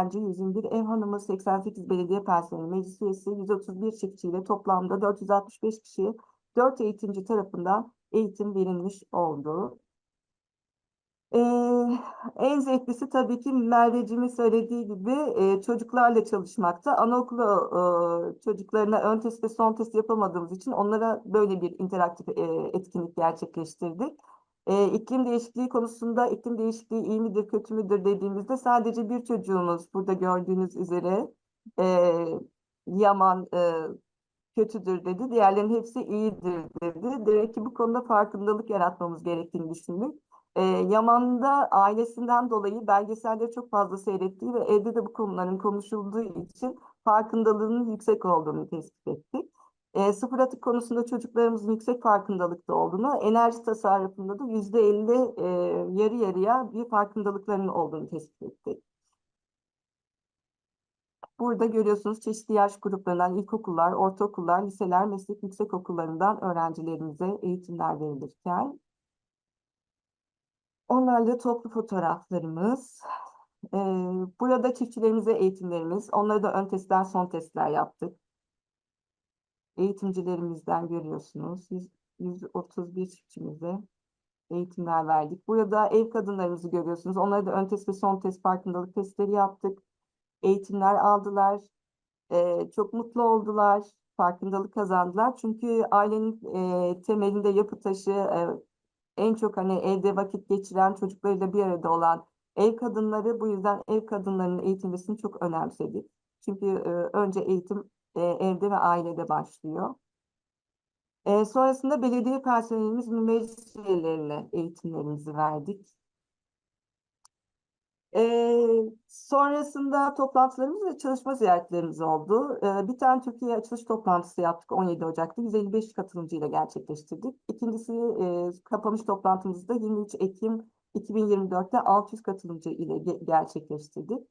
öğrenci, 121 ev hanımı, 88 belediye personeli, meclis üyesi, 131 çiftçiyle toplamda 465 kişiye 4 eğitimci tarafından eğitim verilmiş oldu. Ee, en zevklisi tabii ki Merveciğimin söylediği gibi e, çocuklarla çalışmakta. Anaokulu e, çocuklarına ön test ve son test yapamadığımız için onlara böyle bir interaktif e, etkinlik gerçekleştirdik. E, iklim değişikliği konusunda iklim değişikliği iyi midir kötü müdür dediğimizde sadece bir çocuğumuz burada gördüğünüz üzere e, Yaman e, kötüdür dedi. Diğerlerinin hepsi iyidir dedi. Demek ki bu konuda farkındalık yaratmamız gerektiğini düşündük. E, Yaman'da ailesinden dolayı belgeselleri çok fazla seyrettiği ve evde de bu konuların konuşulduğu için farkındalığının yüksek olduğunu tespit ettik. E, sıfır atık konusunda çocuklarımızın yüksek farkındalıkta olduğunu, enerji tasarrufunda da yüzde elli e, yarı yarıya bir farkındalıklarının olduğunu tespit ettik. Burada görüyorsunuz çeşitli yaş gruplarından ilkokullar, ortaokullar, liseler, meslek yüksek okullarından öğrencilerimize eğitimler verilirken onlarla toplu fotoğraflarımız. Ee, burada çiftçilerimize eğitimlerimiz. Onlara da ön testler, son testler yaptık. Eğitimcilerimizden görüyorsunuz. 100, 131 çiftçimize eğitimler verdik. Burada ev kadınlarımızı görüyorsunuz. Onlara da ön test ve son test farkındalık testleri yaptık. Eğitimler aldılar. Ee, çok mutlu oldular. Farkındalık kazandılar. Çünkü ailenin e, temelinde yapı taşı, e, en çok hani evde vakit geçiren çocuklarıyla bir arada olan ev kadınları bu yüzden ev kadınlarının eğitilmesini çok önemsedik. Çünkü e, önce eğitim e, evde ve ailede başlıyor. E, sonrasında belediye personelimiz meclis üyelerine eğitimlerimizi verdik. E, sonrasında toplantılarımız ve çalışma ziyaretlerimiz oldu. E, bir tane Türkiye açılış toplantısı yaptık 17 Ocak'ta. 155 katılımcıyla gerçekleştirdik. İkincisi e, kapanış toplantımızı da 23 Ekim 2024'te 600 katılımcı ile ge- gerçekleştirdik.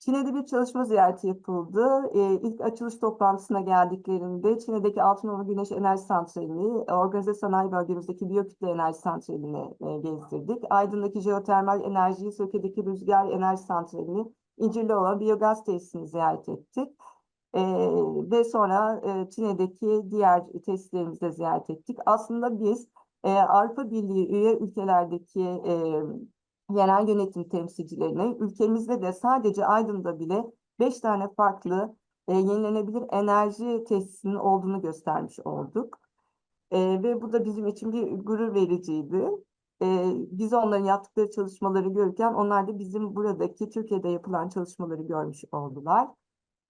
Çin'de bir çalışma ziyareti yapıldı. E, ilk açılış toplantısına geldiklerinde Çin'deki Altınova Güneş Enerji Santrali'ni, organize sanayi bölgemizdeki biyokütle enerji santralini e, gezdirdik. Aydın'daki jeotermal enerjiyi, Söke'deki rüzgar enerji santralini, İncirliova biyogaz tesisini ziyaret ettik. E, ve sonra e, Çin'deki diğer tesislerimizi de ziyaret ettik. Aslında biz e, Avrupa Birliği üye ülkelerdeki e, yerel yönetim temsilcilerine ülkemizde de sadece Aydın'da bile beş tane farklı e, yenilenebilir enerji tesisinin olduğunu göstermiş olduk. E, ve bu da bizim için bir gurur vericiydi. E, biz onların yaptıkları çalışmaları görürken onlar da bizim buradaki Türkiye'de yapılan çalışmaları görmüş oldular.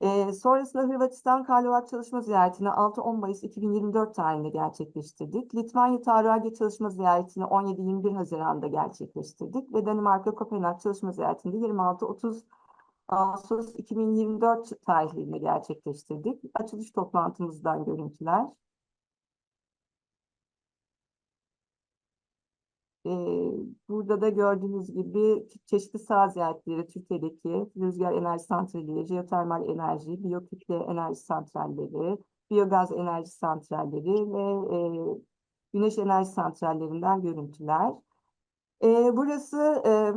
Ee, sonrasında Hırvatistan Karlovac çalışma ziyaretini 6-10 Mayıs 2024 tarihinde gerçekleştirdik. Litvanya Tarıhage çalışma ziyaretini 17-21 Haziran'da gerçekleştirdik ve Danimarka Kopenhag çalışma ziyaretini 26-30 Ağustos 2024 tarihlerinde gerçekleştirdik. Açılış toplantımızdan görüntüler. Burada da gördüğünüz gibi çeşitli saha ziyaretleri Türkiye'deki rüzgar enerji santralleri, jeotermal enerji, biyokütle enerji santralleri, biyogaz enerji santralleri ve e, güneş enerji santrallerinden görüntüler. E, burası e,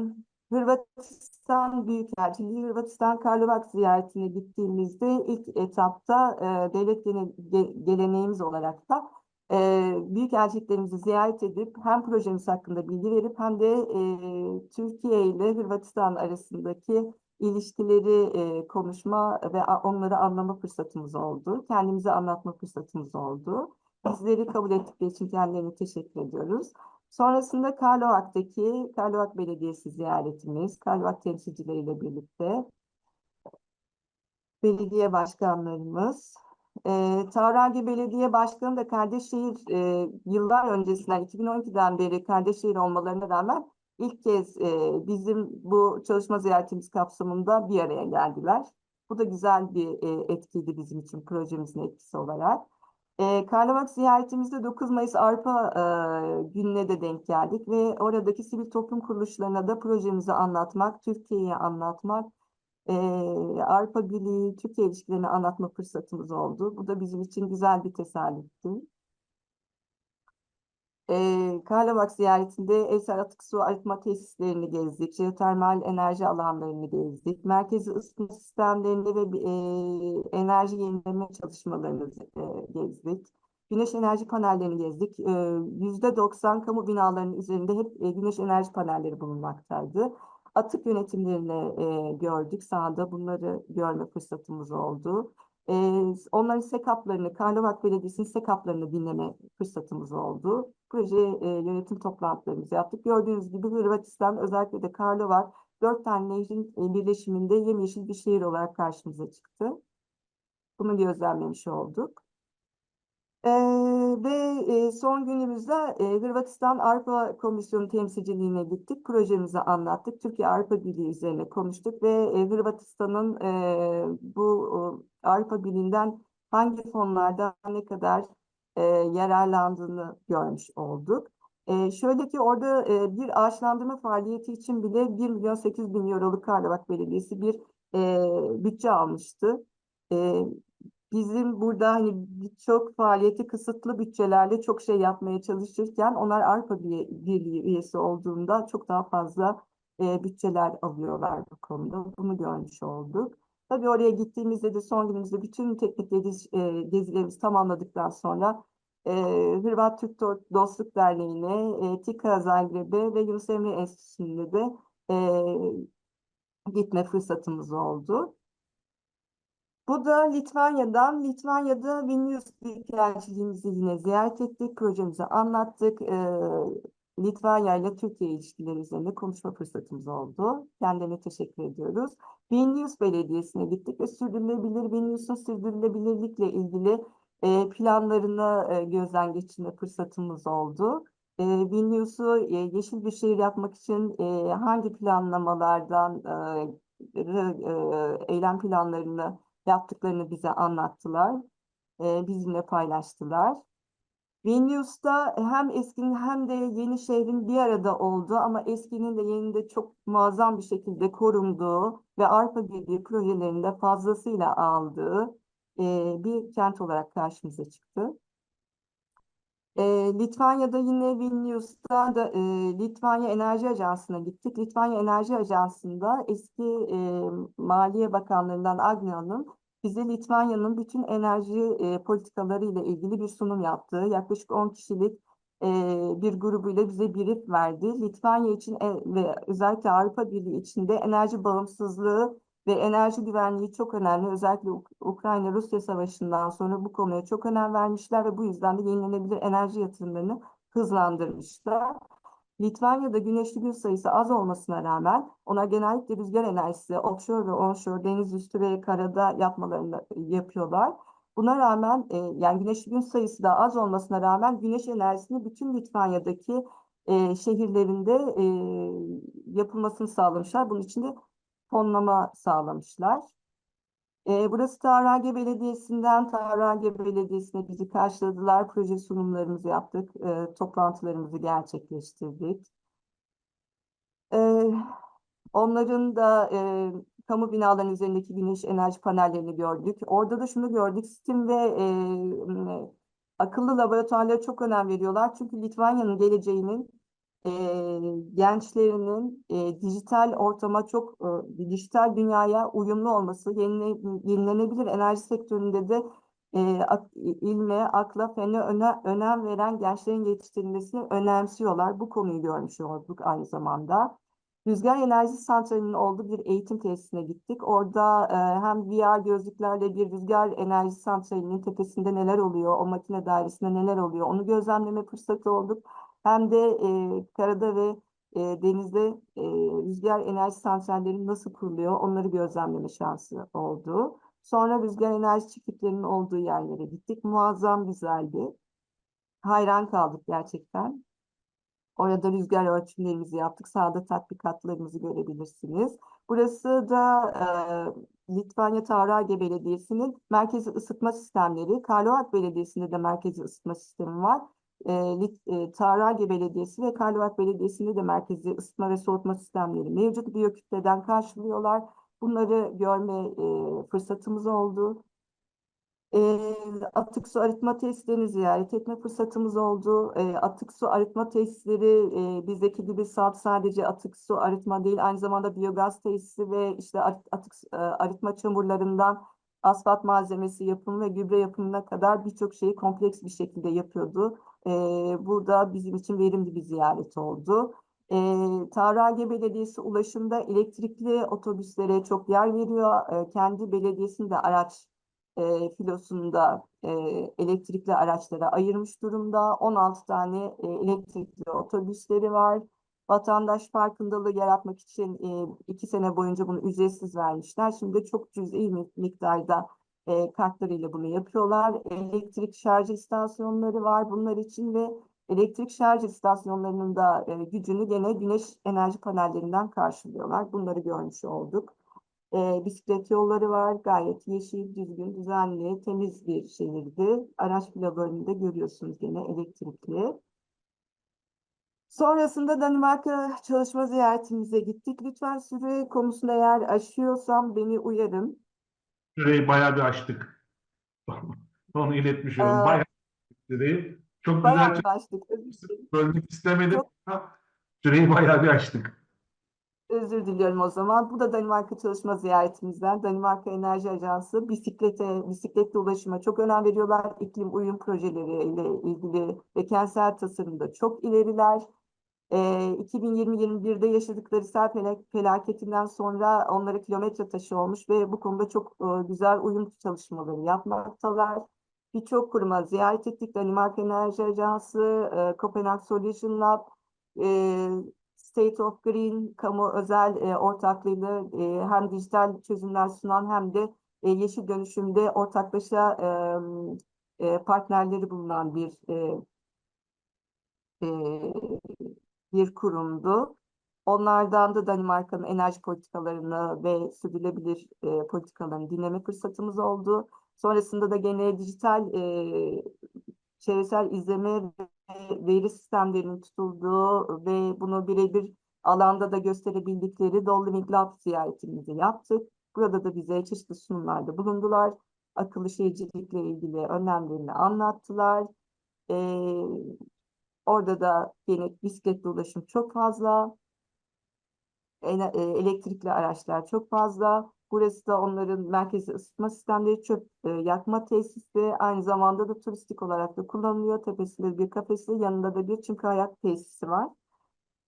Hırvatistan Büyükelçiliği, Hırvatistan Karlovac ziyaretine gittiğimizde ilk etapta e, devlet geleneğimiz olarak da e, büyükelçiliklerimizi ziyaret edip hem projemiz hakkında bilgi verip hem de e, Türkiye ile Hırvatistan arasındaki ilişkileri e, konuşma ve onları anlama fırsatımız oldu. Kendimizi anlatma fırsatımız oldu. Bizleri kabul ettikleri için kendilerine teşekkür ediyoruz. Sonrasında Karlovak'taki Karlovak Belediyesi ziyaretimiz, Karlovak temsilcileriyle birlikte belediye başkanlarımız, e, Tavragi Belediye Başkanı da Kardeşşehir e, yıllar öncesinden 2012'den beri Kardeşşehir olmalarına rağmen ilk kez e, bizim bu çalışma ziyaretimiz kapsamında bir araya geldiler. Bu da güzel bir e, etkiydi bizim için projemizin etkisi olarak. E, Karlova ziyaretimizde 9 Mayıs Avrupa e, gününe de denk geldik ve oradaki sivil toplum kuruluşlarına da projemizi anlatmak, Türkiye'yi anlatmak, e, Avrupa Birliği Türkiye ilişkilerini anlatma fırsatımız oldu. Bu da bizim için güzel bir tesadüftü. E, Karlabak ziyaretinde evsel atık su arıtma tesislerini gezdik, jeotermal enerji alanlarını gezdik, merkezi ısıtma sistemlerini ve e, enerji yenileme çalışmalarını e, gezdik. Güneş enerji panellerini gezdik. E, Yüzde 90 kamu binalarının üzerinde hep e, güneş enerji panelleri bulunmaktaydı. Atık yönetimlerini e, gördük. Sahada bunları görme fırsatımız oldu. E, onların sekaplarını, Karlabak Belediyesi'nin sekaplarını dinleme fırsatımız oldu. Proje e, yönetim toplantılarımızı yaptık. Gördüğünüz gibi Hırvatistan özellikle de Karlobak dört tane nehrin birleşiminde yemyeşil bir şehir olarak karşımıza çıktı. Bunu gözlemlemiş olduk. Ee, ve e, son günümüzde e, Hırvatistan Avrupa Komisyonu temsilciliğine gittik. Projemizi anlattık. Türkiye Avrupa Birliği üzerine konuştuk ve e, Hırvatistan'ın e, bu e, Avrupa Birliği'nden hangi fonlardan ne kadar e, yararlandığını görmüş olduk. E, şöyle ki orada e, bir ağaçlandırma faaliyeti için bile 1 milyon 8 bin euroluk Karlabak Belediyesi bir e, bütçe almıştı. E, bizim burada hani birçok faaliyeti kısıtlı bütçelerle çok şey yapmaya çalışırken onlar Avrupa Birliği üyesi olduğunda çok daha fazla e, bütçeler alıyorlar bu konuda. Bunu görmüş olduk. Tabii oraya gittiğimizde de son günümüzde bütün teknik gezi, e, gezilerimizi tamamladıktan sonra e, Hırvat Türk Dostluk Derneği'ne, e, TİKA Zagreb'e ve Yunus Emre Enstitüsü'ne de e, gitme fırsatımız oldu. Bu da Litvanya'dan. Litvanya'da Vilnius Büyükelçiliğimizi yine ziyaret ettik. Projemizi anlattık. Ee, Litvanya ile Türkiye ilişkileri üzerinde konuşma fırsatımız oldu. Kendilerine teşekkür ediyoruz. Vilnius Belediyesi'ne gittik ve sürdürülebilir, Vilnius'un sürdürülebilirlikle ilgili e, planlarını e, gözden geçirme fırsatımız oldu. E, Vilnius'u e, yeşil bir şehir yapmak için e, hangi planlamalardan e, e, eylem planlarını yaptıklarını bize anlattılar. E, bizimle paylaştılar. Vilnius'ta hem eskinin hem de yeni şehrin bir arada olduğu ama eskinin de yeninin de çok muazzam bir şekilde korunduğu ve Avrupa Birliği projelerinde fazlasıyla aldığı e, bir kent olarak karşımıza çıktı. E, Litvanya'da yine Vilnius'ta da e, Litvanya Enerji Ajansı'na gittik. Litvanya Enerji Ajansı'nda eski e, Maliye Bakanlarından Agne Hanım bize Litvanya'nın bütün enerji e, politikaları ile ilgili bir sunum yaptı. Yaklaşık 10 kişilik e, bir grubuyla bize brief verdi. Litvanya için e, ve özellikle Avrupa Birliği için de enerji bağımsızlığı ve enerji güvenliği çok önemli. Özellikle Uk Ukrayna-Rusya savaşından sonra bu konuya çok önem vermişler ve bu yüzden de yenilenebilir enerji yatırımlarını hızlandırmışlar. Litvanya'da güneşli gün sayısı az olmasına rağmen ona genellikle rüzgar enerjisi offshore ve onshore deniz üstü ve karada yapmalarını yapıyorlar. Buna rağmen e, yani güneşli gün sayısı da az olmasına rağmen güneş enerjisini bütün Litvanya'daki e, şehirlerinde e, yapılmasını sağlamışlar. Bunun için de fonlama sağlamışlar. E, burası Tarhage Belediyesi'nden Tarhage Belediyesi'ne bizi karşıladılar. Proje sunumlarımızı yaptık. E, toplantılarımızı gerçekleştirdik. E, onların da e, kamu binalarının üzerindeki güneş enerji panellerini gördük. Orada da şunu gördük. STEAM ve e, akıllı laboratuvarlara çok önem veriyorlar. Çünkü Litvanya'nın geleceğinin e, gençlerinin e, dijital ortama çok e, dijital dünyaya uyumlu olması, yenile, yenilenebilir enerji sektöründe de e, ak, ilme, akla, fene öne, önem veren gençlerin yetiştirilmesini önemsiyorlar. Bu konuyu görmüş olduk aynı zamanda. Rüzgar enerji santralinin olduğu bir eğitim tesisine gittik. Orada e, hem VR gözlüklerle bir rüzgar enerji santralinin tepesinde neler oluyor, o makine dairesinde neler oluyor onu gözlemleme fırsatı olduk hem de e, karada ve e, denizde e, rüzgar enerji santralleri nasıl kuruluyor onları gözlemleme şansı oldu. Sonra rüzgar enerji çiftliklerinin olduğu yerlere gittik. Muazzam güzeldi. Hayran kaldık gerçekten. Orada rüzgar ölçümlerimizi yaptık. Sağda tatbikatlarımızı görebilirsiniz. Burası da e, Litvanya Taurage Belediyesi'nin merkezi ısıtma sistemleri. Karlovac Belediyesi'nde de merkezi ısıtma sistemi var Tarage Belediyesi ve Karlovat Belediyesi'nde de merkezi ısıtma ve soğutma sistemleri mevcut biyokütleden karşılıyorlar. Bunları görme e, fırsatımız oldu. E, atık su arıtma tesislerini ziyaret etme fırsatımız oldu. E, atık su arıtma tesisleri e, bizdeki gibi salt sadece atık su arıtma değil, aynı zamanda biyogaz tesisi ve işte at- atık e, arıtma çamurlarından asfalt malzemesi yapımı ve gübre yapımına kadar birçok şeyi kompleks bir şekilde yapıyordu. E, burada bizim için verimli bir ziyaret oldu. E, Tarhage Belediyesi ulaşımda elektrikli otobüslere çok yer veriyor. E, kendi belediyesinde araç e, filosunda e, elektrikli araçlara ayırmış durumda. 16 tane e, elektrikli otobüsleri var. Vatandaş farkındalığı yaratmak için e, iki sene boyunca bunu ücretsiz vermişler. Şimdi çok cüzi mi- miktarda e, kartlarıyla bunu yapıyorlar. Elektrik şarj istasyonları var bunlar için ve elektrik şarj istasyonlarının da e, gücünü gene güneş enerji panellerinden karşılıyorlar. Bunları görmüş olduk. E, bisiklet yolları var. Gayet yeşil, düzgün, düzenli, temiz bir şehirdi. Araç filolarını da görüyorsunuz gene elektrikli. Sonrasında Danimarka çalışma ziyaretimize gittik. Lütfen süre konusunda eğer aşıyorsam beni uyarın. Süreyi bayağı bir açtık. Onu iletmiş oldum. Ee, Bayağı bir süreyi. Çok Bayağı güzel bir açtık. Bölmek istemedim Çok- süreyi bayağı bir açtık. Özür diliyorum o zaman. Bu da Danimarka çalışma ziyaretimizden. Danimarka Enerji Ajansı bisiklete, bisikletle ulaşıma çok önem veriyorlar. İklim uyum projeleriyle ilgili ve kentsel tasarımda çok ileriler. Ee, 2020-21'de yaşadıkları sel felak- felaketinden sonra onlara kilometre taşı olmuş ve bu konuda çok e, güzel uyum çalışmaları yapmaktalar. Birçok kuruma ziyaret ettik. Danimarka Enerji Ajansı, e, Copenhagen Solution Lab, e, State of Green, kamu özel e, ortaklığıyla e, hem dijital çözümler sunan hem de e, yeşil dönüşümde ortaklaşa e, e, partnerleri bulunan bir e, e, bir kurumdu. Onlardan da Danimarka'nın enerji politikalarını ve sürdürülebilir e, politikalarını dinleme fırsatımız oldu. Sonrasında da gene dijital e, çevresel izleme ve veri sistemlerinin tutulduğu ve bunu birebir alanda da gösterebildikleri Dolly Living Lab ziyaretimizi yaptık. Burada da bize çeşitli sunumlarda bulundular. Akıllı şehircilikle ilgili önlemlerini anlattılar. Ee, orada da yine bisikletli ulaşım çok fazla. E, elektrikli araçlar çok fazla. Burası da onların merkezi ısıtma sistemleri, çöp e, yakma tesisi, aynı zamanda da turistik olarak da kullanılıyor. Tepesinde bir kafesi, yanında da bir çim kayak tesisi var.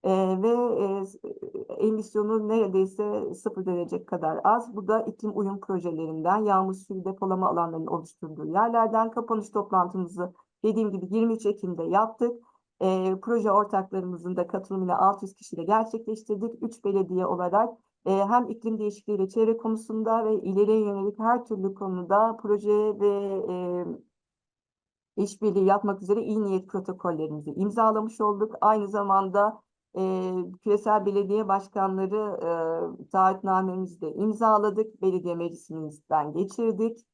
E, ve e, e, emisyonu neredeyse sıfır derece kadar az. Bu da iklim uyum projelerinden, yağmur suyu depolama alanlarının oluşturduğu yerlerden kapanış toplantımızı dediğim gibi 23 Ekim'de yaptık. E, proje ortaklarımızın da katılımıyla 600 kişiyle gerçekleştirdik. 3 belediye olarak e, hem iklim değişikliği ve çevre konusunda ve ileriye yönelik her türlü konuda proje ve e, işbirliği yapmak üzere iyi niyet protokollerimizi imzalamış olduk. Aynı zamanda e, küresel belediye başkanları e, taahhütnamemizi de imzaladık. Belediye meclisimizden geçirdik.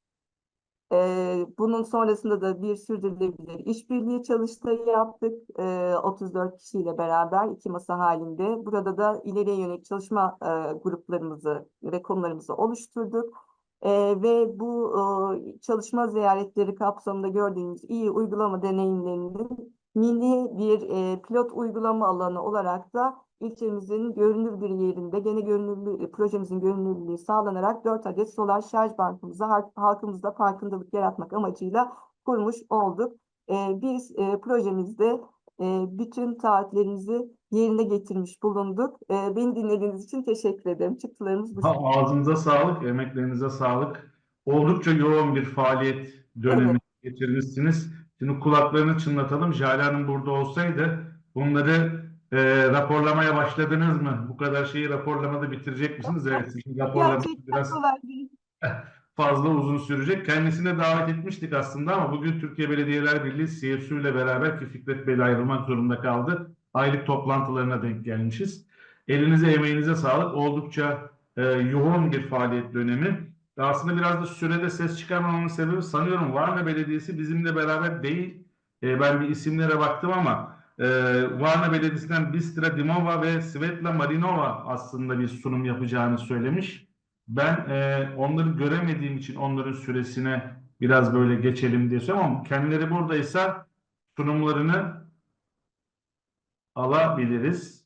Ee, bunun sonrasında da bir sürdürülebilir işbirliği çalıştayı yaptık. Ee, 34 kişiyle beraber iki masa halinde. Burada da ileriye yönelik çalışma e, gruplarımızı ve konularımızı oluşturduk. Ee, ve bu e, çalışma ziyaretleri kapsamında gördüğümüz iyi uygulama deneyimlerinin mini bir e, pilot uygulama alanı olarak da ilçemizin görünür bir yerinde gene görünürlüğü, projemizin görünürlüğü sağlanarak 4 adet solar şarj bankımızı halk- halkımızda farkındalık yaratmak amacıyla kurmuş olduk. Ee, biz e, projemizde e, bütün taahhütlerimizi yerine getirmiş bulunduk. Ee, beni dinlediğiniz için teşekkür ederim. Çıktılarımız bu Ha. Ağzınıza sağlık, emeklerinize sağlık. Oldukça yoğun bir faaliyet dönemi geçirmişsiniz. Şimdi kulaklarını çınlatalım. Jale Hanım burada olsaydı bunları e, raporlamaya başladınız mı? Bu kadar şeyi raporlamada bitirecek misiniz? Evet, sizin raporlamanız biraz fazla uzun sürecek. Kendisine davet etmiştik aslında ama bugün Türkiye Belediyeler Birliği CSU ile beraber ki Fikret Bey'le ayrılmak zorunda kaldı. Aylık toplantılarına denk gelmişiz. Elinize emeğinize sağlık. Oldukça e, yoğun bir faaliyet dönemi. Aslında biraz da sürede ses çıkarmamamın sebebi sanıyorum Varna Belediyesi bizimle beraber değil. E, ben bir isimlere baktım ama e, Varna Belediyesi'nden Bistra Dimova ve Svetla Marinova aslında bir sunum yapacağını söylemiş. Ben e, onları göremediğim için onların süresine biraz böyle geçelim diye söylüyorum ama kendileri buradaysa sunumlarını alabiliriz.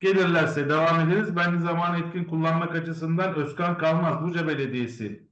Gelirlerse devam ederiz. Ben de zaman etkin kullanmak açısından Özkan Kalmaz, Buca Belediyesi